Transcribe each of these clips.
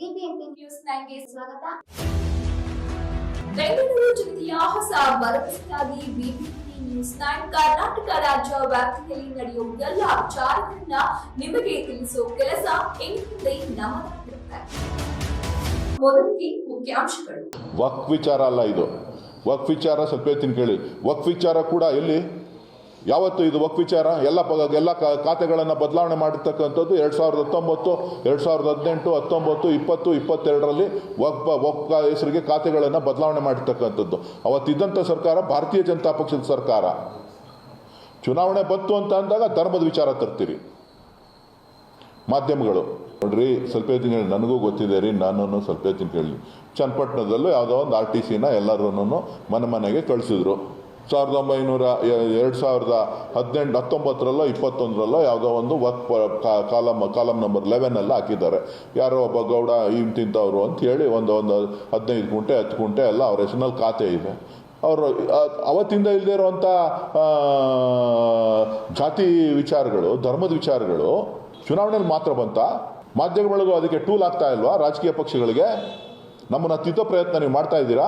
BBMP news ನೈನ್ಗೆ ಸ್ವಾಗತ. ಬೆಂಗಳೂರು ಜಿಲ್ಲೆಯ ಹೊಸ ಭರವಸೆಯಾಗಿ ಬಿಬಿಎಂಪಿ ನ್ಯೂಸ್ ನೈನ್ ಕರ್ನಾಟಕ ರಾಜ್ಯ ವ್ಯಾಪ್ತಿಯಲ್ಲಿ ನಡೆಯುವ ಎಲ್ಲ ವಿಚಾರಗಳನ್ನ ನಿಮಗೆ ತಿಳಿಸುವ ಕೆಲಸ ಇನ್ಮುಂದೆ ನಮ್ಮದಾಗಿರುತ್ತೆ ಮೊದಲಿಗೆ ಮುಖ್ಯಾಂಶಗಳು. ವಕ್ ವಿಚಾರ ಅಲ್ಲ ಇದು. ವಕ್ ವಿಚಾರ ಸ್ವಲ್ಪ ಹೇಳ್ತೀನಿ ಕೇಳಿ. ವಕ್ ವಿಚಾರ ಕೂಡ ಎಲ್ಲಿ? ಯಾವತ್ತು ಇದು ಒಕ್ ವಿಚಾರ. ಎಲ್ಲ ಎಲ್ಲ ಖಾತೆಗಳನ್ನು ಬದಲಾವಣೆ ಮಾಡಿರ್ತಕ್ಕಂಥದ್ದು ಎರಡು ಸಾವಿರದ ಹತ್ತೊಂಬತ್ತು, ಎರಡು ಸಾವಿರದ ಹದಿನೆಂಟು, ಹತ್ತೊಂಬತ್ತು, ಇಪ್ಪತ್ತು, ಇಪ್ಪತ್ತೆರಡರಲ್ಲಿ ಒಬ್ಬ ವಕ್ ಹೆಸರಿಗೆ ಖಾತೆಗಳನ್ನು ಬದಲಾವಣೆ ಮಾಡಿರ್ತಕ್ಕಂಥದ್ದು. ಅವತ್ತಿದ್ದಂಥ ಸರ್ಕಾರ ಭಾರತೀಯ ಜನತಾ ಪಕ್ಷದ ಸರ್ಕಾರ. ಚುನಾವಣೆ ಬಂತು ಅಂತ ಅಂದಾಗ ಧರ್ಮದ ವಿಚಾರ ತರ್ತೀರಿ. ಮಾಧ್ಯಮಗಳು. ನೋಡ್ರಿ, ಸ್ವಲ್ಪ ಹೊತ್ತಿಗೆ ಹೇಳಿ, ನನಗೂ ಗೊತ್ತಿದೆ ರೀ ನಾನು ಸ್ವಲ್ಪ ಹೊತ್ತಿಗೆ ಕೇಳಿ ಚನ್ನಪಟ್ಟಣದಲ್ಲೂ ಯಾವುದೋ ಒಂದು ಆರ್ ಟಿ ಸಿನ ಎಲ್ಲರೂ ಮನೆ ಮನೆಗೆ ಕಳಿಸಿದ್ರು. ಸಾವಿರದ ಒಂಬೈನೂರ ಎರಡು ಸಾವಿರದ ಹದಿನೆಂಟು, ಹತ್ತೊಂಬತ್ತರಲ್ಲೋ, ಇಪ್ಪತ್ತೊಂದರಲ್ಲೋ ಯಾವುದೋ ಒಂದು ವರ್ಕ್ ಕಾಲಮ್ ಕಾಲಮ್ ನಂಬರ್ ಲೆವೆನಲ್ಲಿ ಹಾಕಿದ್ದಾರೆ. ಯಾರೋ ಒಬ್ಬ ಗೌಡ ಇಂತಿಂಥವ್ರು ಅಂತ ಹೇಳಿ ಒಂದು ಒಂದು ಹದಿನೈದು ಗುಂಟೆ, ಹತ್ತು ಗುಂಟೆ ಎಲ್ಲ ಅವ್ರ ಹೆಸರಿನಲ್ಲಿ ಖಾತೆ ಇದೆ. ಅವರು ಅವತ್ತಿಂದ ಇಲ್ಲದೆ ಇರುವಂಥ ಜಾತಿ ವಿಚಾರಗಳು, ಧರ್ಮದ ವಿಚಾರಗಳು ಚುನಾವಣೆಯಲ್ಲಿ ಮಾತ್ರ ಬಂತ? ಮಾಧ್ಯಮಗಳಿಗೂ ಅದಕ್ಕೆ ಟೂಲ್ ಆಗ್ತಾ ಇಲ್ವಾ? ರಾಜಕೀಯ ಪಕ್ಷಗಳಿಗೆ? ನಮ್ಮನ್ನು ತಿದ್ದೋ ಪ್ರಯತ್ನ ನೀವು ಮಾಡ್ತಾ ಇದ್ದೀರಾ?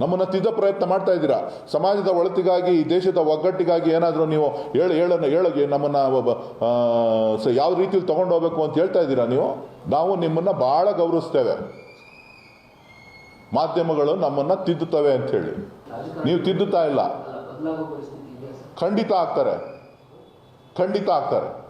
ನಮ್ಮನ್ನ ತಿದ್ದ ಪ್ರಯತ್ನ ಮಾಡ್ತಾ ಇದ್ದೀರಾ? ಸಮಾಜದ ಒಳತಿಗಾಗಿ ಈ ದೇಶದ ಒಗ್ಗಟ್ಟಿಗಾಗಿ ಏನಾದರೂ ನೀವು ಹೇಳು ಹೇಳನ್ನು ಹೇಳಗೆ ನಮ್ಮನ್ನು ಯಾವ ರೀತಿಯಲ್ಲಿ ತೊಗೊಂಡು ಹೋಗಬೇಕು ಅಂತ ಹೇಳ್ತಾ ಇದ್ದೀರಾ ನೀವು? ನಾವು ನಿಮ್ಮನ್ನು ಭಾಳ ಗೌರವಿಸ್ತೇವೆ. ಮಾಧ್ಯಮಗಳು ನಮ್ಮನ್ನು ತಿದ್ದುತ್ತವೆ ಅಂತ ಹೇಳಿ. ನೀವು ತಿದ್ದುತ್ತಾ ಇಲ್ಲ? ಖಂಡಿತ ಆಗ್ತಾರೆ. ಖಂಡಿತ ಆಗ್ತಾರೆ.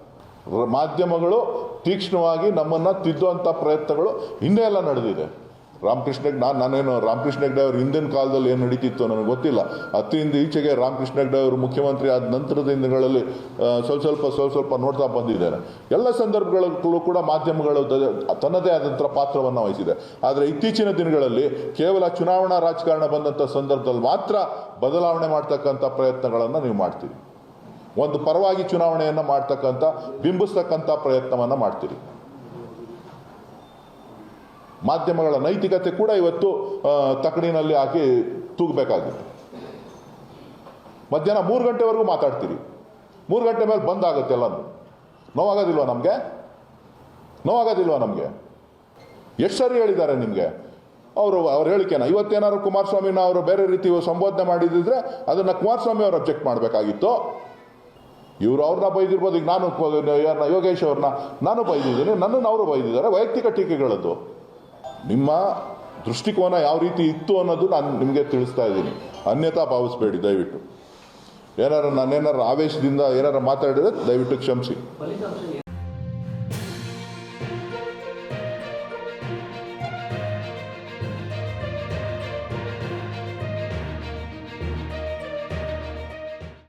ಮಾಧ್ಯಮಗಳು ತೀಕ್ಷ್ಣವಾಗಿ ನಮ್ಮನ್ನು ತಿದ್ದುವಂಥ ಪ್ರಯತ್ನಗಳು ಹಿಂದೆ ಎಲ್ಲ ನಡೆದಿದೆ. ರಾಮಕೃಷ್ಣ ನಾನು ನಾನೇನು ರಾಮಕೃಷ್ಣ ಹೆಗ್ಡೆ ಅವರು ಹಿಂದಿನ ಕಾಲದಲ್ಲಿ ಏನು ನಡೀತಿತ್ತು ನನಗೆ ಗೊತ್ತಿಲ್ಲ. ಅತ್ತಿಂದ ಈಚೆಗೆ ರಾಮಕೃಷ್ಣ ಹೆಗ್ಡೆ ಅವರು ಮುಖ್ಯಮಂತ್ರಿ ಆದ ನಂತರದ ದಿನಗಳಲ್ಲಿ ಸ್ವಲ್ಪ ಸ್ವಲ್ಪ ಸ್ವಲ್ಪ ಸ್ವಲ್ಪ ನೋಡ್ತಾ ಬಂದಿದ್ದಾರೆ. ಎಲ್ಲ ಸಂದರ್ಭಗಳಲ್ಲೂ ಕೂಡ ಮಾಧ್ಯಮಗಳು ತನ್ನದೇ ಆದಂಥ ಪಾತ್ರವನ್ನು ವಹಿಸಿದೆ. ಆದರೆ ಇತ್ತೀಚಿನ ದಿನಗಳಲ್ಲಿ ಕೇವಲ ಚುನಾವಣಾ ರಾಜಕಾರಣ ಬಂದಂಥ ಸಂದರ್ಭದಲ್ಲಿ ಮಾತ್ರ ಬದಲಾವಣೆ ಮಾಡ್ತಕ್ಕಂಥ ಪ್ರಯತ್ನಗಳನ್ನು ನೀವು ಮಾಡ್ತೀರಿ. ಒಂದು ಪರವಾಗಿ ಚುನಾವಣೆಯನ್ನು ಮಾಡ್ತಕ್ಕಂಥ, ಬಿಂಬಿಸ್ತಕ್ಕಂಥ ಪ್ರಯತ್ನವನ್ನು ಮಾಡ್ತೀರಿ. ಮಾಧ್ಯಮಗಳ ನೈತಿಕತೆ ಕೂಡ ಇವತ್ತು ತಕಡಿನಲ್ಲಿ ಹಾಕಿ ತೂಗಬೇಕಾಗಿತ್ತು ಮಧ್ಯಾಹ್ನ ಮೂರು ಗಂಟೆವರೆಗೂ ಮಾತಾಡ್ತೀರಿ. ಮೂರು ಗಂಟೆ ಮೇಲೆ ಬಂದ್ ಆಗುತ್ತೆ ಎಲ್ಲನೂ. ನೋವಾಗೋದಿಲ್ವಾ ನಮಗೆ? ನೋವಾಗೋದಿಲ್ವಾ ನಮಗೆ? ಎಷ್ಟು ಸರಿ ಹೇಳಿದ್ದಾರೆ ನಿಮಗೆ? ಅವರು, ಅವ್ರ ಹೇಳಿಕೆನ. ಇವತ್ತೇನಾದ್ರು ಕುಮಾರಸ್ವಾಮಿನ ಅವರು ಬೇರೆ ರೀತಿ ಸಂಬೋಧನೆ ಮಾಡಿದ್ರೆ ಅದನ್ನು ಕುಮಾರಸ್ವಾಮಿ ಅವರು ಅಬ್ಜೆಕ್ಟ್ ಮಾಡಬೇಕಾಗಿತ್ತು. ಇವರು ಅವ್ರನ್ನ ಬೈದಿರ್ಬೋದು. ಈಗ ನಾನು ಯೋಗೇಶ್ ಅವ್ರನ್ನ ನಾನು ಬೈದಿದ್ದೀನಿ. ನನ್ನನ್ನು ಅವರು ಬೈದಿದ್ದಾರೆ. ವೈಯಕ್ತಿಕ ಟೀಕೆಗಳದ್ದು. ನಿಮ್ಮ ದೃಷ್ಟಿಕೋನ ಯಾವ ರೀತಿ ಇತ್ತು ಅನ್ನೋದು ನಾನು ನಿಮಗೆ ತಿಳಿಸ್ತಾ ಇದ್ದೀನಿ. ಅನ್ಯತಾ ಭಾವಿಸ್ಬೇಡಿ, ದಯವಿಟ್ಟು. ಏನಾರು ನಾನೇನಾರು ಆವೇಶದಿಂದ ಏನಾರು ಮಾತಾಡಿದ್ರೆ ದಯವಿಟ್ಟು ಕ್ಷಮಿಸಿ.